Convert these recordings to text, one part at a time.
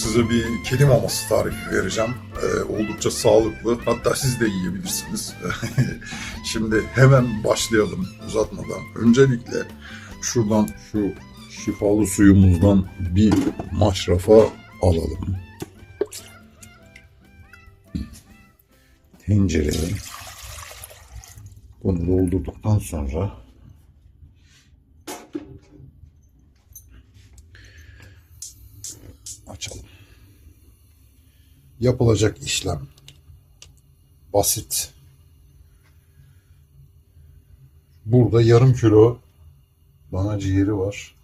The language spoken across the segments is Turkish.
size bir kedi maması tarifi vereceğim. Ee, oldukça sağlıklı. Hatta siz de yiyebilirsiniz. Şimdi hemen başlayalım uzatmadan. Öncelikle şuradan şu şifalı suyumuzdan bir maşrafa alalım. Tencereye bunu doldurduktan sonra Yapılacak işlem basit. Burada yarım kilo dana ciğeri var.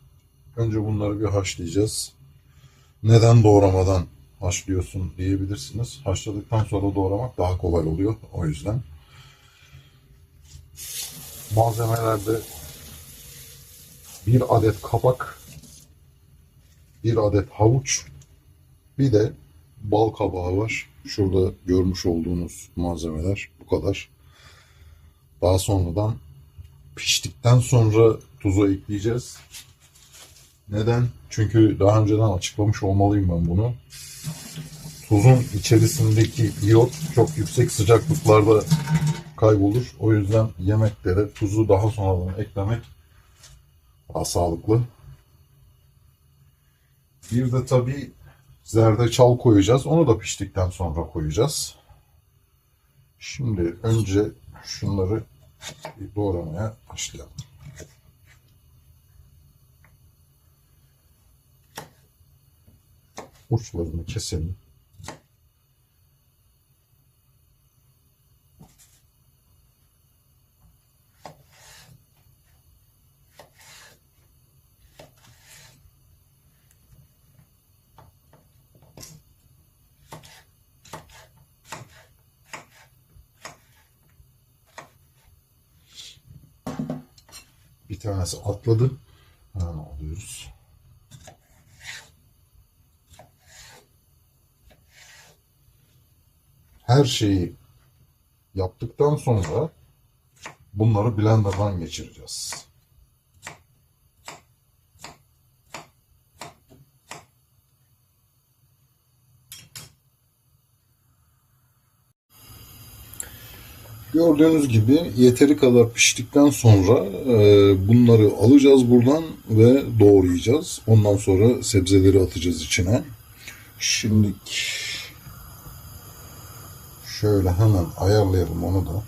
Önce bunları bir haşlayacağız. Neden doğramadan haşlıyorsun diyebilirsiniz. Haşladıktan sonra doğramak daha kolay oluyor. O yüzden. Malzemelerde bir adet kabak, bir adet havuç, bir de bal kabağı var. Şurada görmüş olduğunuz malzemeler bu kadar. Daha sonradan piştikten sonra tuzu ekleyeceğiz. Neden? Çünkü daha önceden açıklamış olmalıyım ben bunu. Tuzun içerisindeki iyot çok yüksek sıcaklıklarda kaybolur. O yüzden yemeklere tuzu daha sonradan eklemek daha sağlıklı. Bir de tabii zerdeçal koyacağız. Onu da piştikten sonra koyacağız. Şimdi önce şunları doğramaya başlayalım. Uçlarını keselim. Bir tanesi atladı. Hemen alıyoruz. Her şeyi yaptıktan sonra bunları blenderdan geçireceğiz. Gördüğünüz gibi yeteri kadar piştikten sonra e, bunları alacağız buradan ve doğrayacağız. Ondan sonra sebzeleri atacağız içine. Şimdi şöyle hemen ayarlayalım onu da.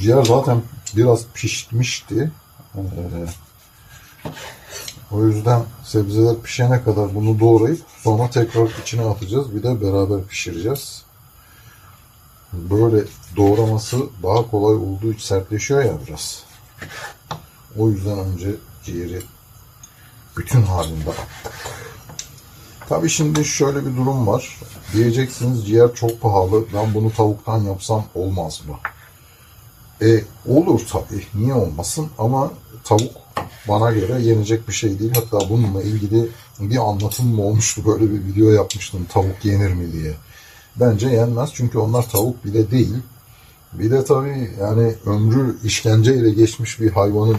Ciğer zaten biraz pişmişti. Ee, o yüzden sebzeler pişene kadar bunu doğrayıp sonra tekrar içine atacağız. Bir de beraber pişireceğiz. Böyle doğraması daha kolay olduğu için sertleşiyor ya biraz. O yüzden önce ciğeri bütün halinde attık. Tabii şimdi şöyle bir durum var. Diyeceksiniz ciğer çok pahalı. Ben bunu tavuktan yapsam olmaz mı? E, olur tabii. Niye olmasın? Ama tavuk bana göre yenecek bir şey değil. Hatta bununla ilgili bir anlatım mı olmuştu? Böyle bir video yapmıştım. Tavuk yenir mi diye. Bence yenmez. Çünkü onlar tavuk bile değil. Bir de tabii yani ömrü işkenceyle geçmiş bir hayvanın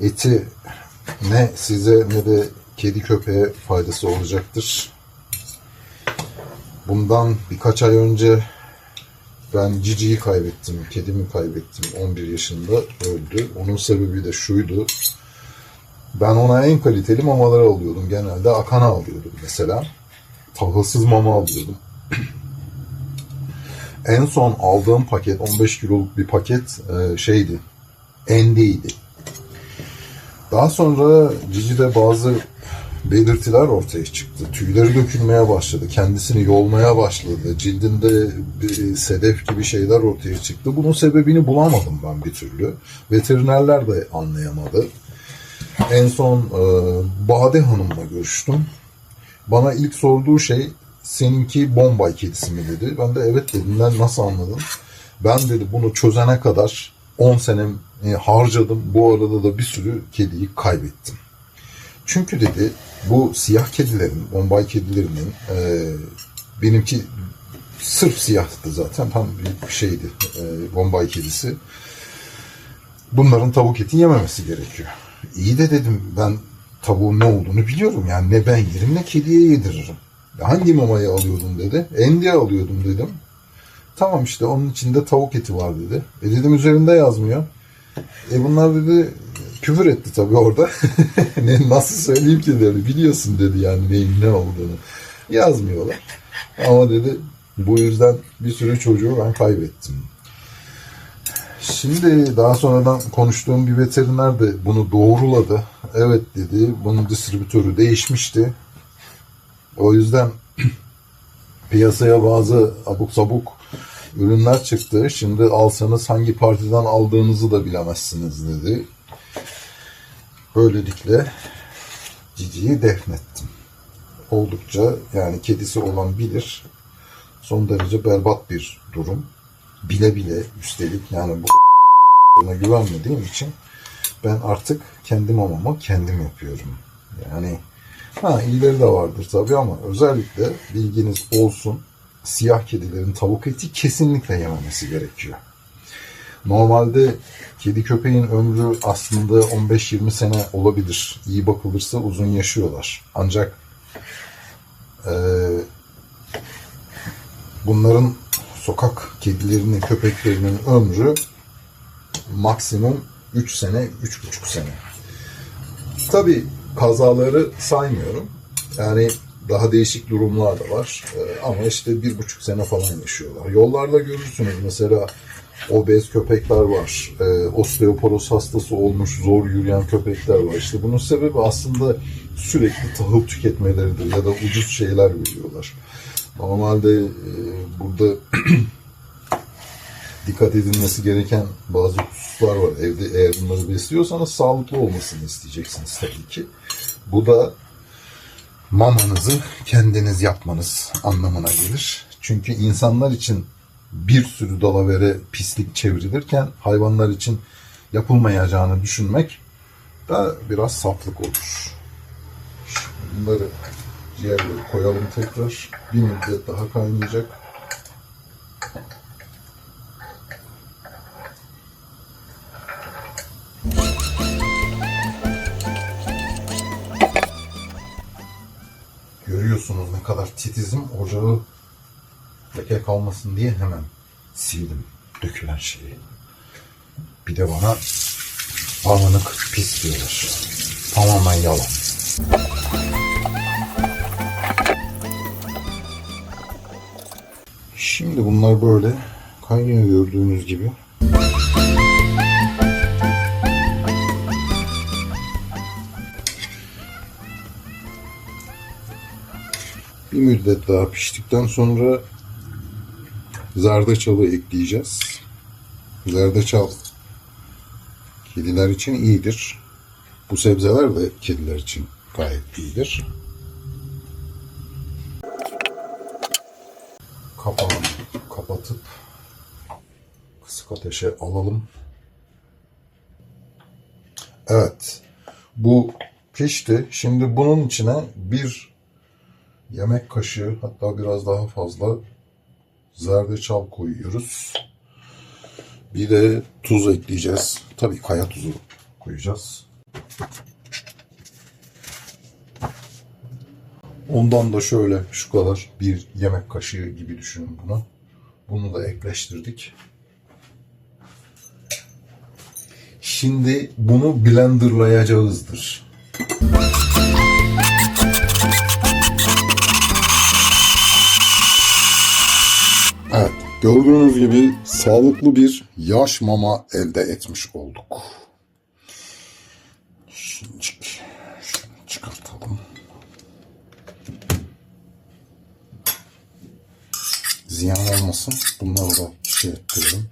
eti ne size ne de kedi köpeğe faydası olacaktır. Bundan birkaç ay önce ben Cici'yi kaybettim, kedimi kaybettim. 11 yaşında öldü. Onun sebebi de şuydu. Ben ona en kaliteli mamaları alıyordum. Genelde Akana alıyordum mesela. Tahılsız mama alıyordum. en son aldığım paket 15 kiloluk bir paket e, şeydi. Endi'ydi. Daha sonra Cici'de bazı belirtiler ortaya çıktı. Tüyleri dökülmeye başladı. Kendisini yolmaya başladı. Cildinde bir sedef gibi şeyler ortaya çıktı. Bunun sebebini bulamadım ben bir türlü. Veterinerler de anlayamadı. En son e, Bade Hanım'la görüştüm. Bana ilk sorduğu şey seninki Bombay kedisi mi dedi. Ben de evet dedim. Ben nasıl anladın? Ben dedi bunu çözene kadar 10 senem harcadım. Bu arada da bir sürü kediyi kaybettim. Çünkü dedi bu siyah kedilerin, Bombay kedilerinin e, benimki sırf siyahtı zaten. Tam bir şeydi e, Bombay kedisi. Bunların tavuk eti yememesi gerekiyor. İyi de dedim ben tavuğun ne olduğunu biliyorum. Yani ne ben yerim ne kediye yediririm. Hangi mamayı alıyordun dedi. Endiye alıyordum dedim. Tamam işte onun içinde tavuk eti var dedi. E dedim üzerinde yazmıyor. E bunlar dedi küfür etti tabii orada. ne, nasıl söyleyeyim ki dedi. Biliyorsun dedi yani neyin ne olduğunu. Yazmıyorlar. Ama dedi bu yüzden bir sürü çocuğu ben kaybettim. Şimdi daha sonradan konuştuğum bir veteriner de bunu doğruladı. Evet dedi bunun distribütörü değişmişti. O yüzden piyasaya bazı abuk sabuk ürünler çıktı. Şimdi alsanız hangi partiden aldığınızı da bilemezsiniz dedi. Böylelikle Cici'yi defnettim. Oldukça yani kedisi olan bilir. Son derece berbat bir durum. Bile bile üstelik yani bu güvenmediğim için ben artık kendi mamamı kendim yapıyorum. Yani ha iyileri de vardır tabii ama özellikle bilginiz olsun siyah kedilerin tavuk eti kesinlikle yememesi gerekiyor. Normalde kedi köpeğin ömrü aslında 15-20 sene olabilir. İyi bakılırsa uzun yaşıyorlar. Ancak eee, bunların sokak kedilerinin, köpeklerinin ömrü maksimum 3 sene, 3,5 sene. Tabii kazaları saymıyorum. Yani daha değişik durumlar da var. Ee, ama işte bir buçuk sene falan yaşıyorlar. Yollarda görürsünüz mesela obez köpekler var. Ee, osteoporoz hastası olmuş zor yürüyen köpekler var. İşte bunun sebebi aslında sürekli tahıl tüketmeleridir ya da ucuz şeyler veriyorlar. Normalde e, burada dikkat edilmesi gereken bazı hususlar var. Evde eğer bunları besliyorsanız sağlıklı olmasını isteyeceksiniz tabii ki. Bu da mamanızı kendiniz yapmanız anlamına gelir. Çünkü insanlar için bir sürü dalavere pislik çevrilirken hayvanlar için yapılmayacağını düşünmek da biraz saflık olur. Şimdi bunları ciğerleri koyalım tekrar. Bir müddet daha kaynayacak. Görüyorsunuz ne kadar titizim. Ocağı leke kalmasın diye hemen sildim dökülen şeyi. Bir de bana alınık pis diyorlar. Tamamen yalan. Şimdi bunlar böyle kaynıyor gördüğünüz gibi. Bir müddet daha piştikten sonra zerdeçalı ekleyeceğiz. Zerdeçal kediler için iyidir. Bu sebzeler de kediler için gayet iyidir. Kapağını kapatıp kısık ateşe alalım. Evet. Bu pişti. Şimdi bunun içine bir yemek kaşığı hatta biraz daha fazla zerdeçal koyuyoruz. Bir de tuz ekleyeceğiz. Tabii kaya tuzu koyacağız. Ondan da şöyle şu kadar bir yemek kaşığı gibi düşünün bunu. Bunu da ekleştirdik. Şimdi bunu blenderlayacağızdır. Gördüğünüz gibi sağlıklı bir yaş mama elde etmiş olduk. Şimdi çıkartalım. Ziyan olmasın. Bunları da şey ettiriyorum.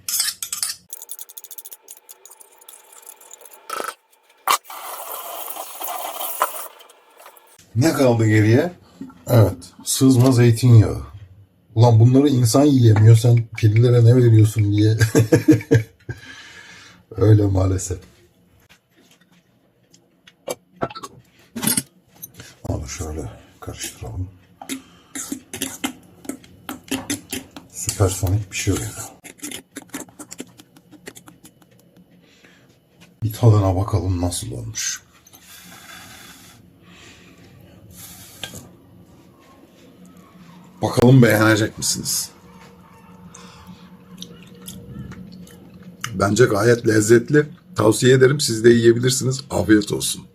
Ne kaldı geriye? Evet, sızma zeytinyağı. Ulan bunları insan yiyemiyor. Sen kedilere ne veriyorsun diye. Öyle maalesef. Onu şöyle karıştıralım. Süpersonik bir şey oluyor. Bir tadına bakalım nasıl olmuş. Bakalım beğenecek misiniz? Bence gayet lezzetli. Tavsiye ederim siz de yiyebilirsiniz. Afiyet olsun.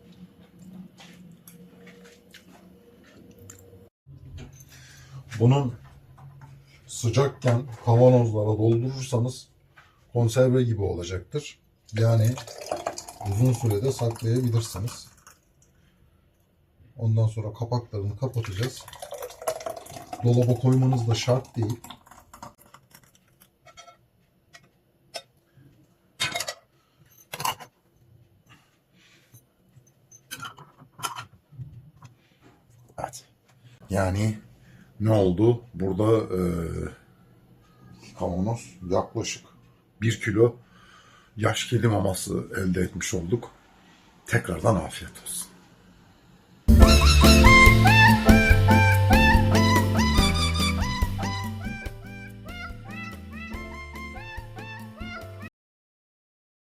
Bunun sıcakken kavanozlara doldurursanız konserve gibi olacaktır. Yani uzun sürede saklayabilirsiniz. Ondan sonra kapaklarını kapatacağız. Dolaba koymanız da şart değil. Evet. Yani ne oldu? Burada e, kavanoz yaklaşık bir kilo yaş kedi maması elde etmiş olduk. Tekrardan afiyet olsun.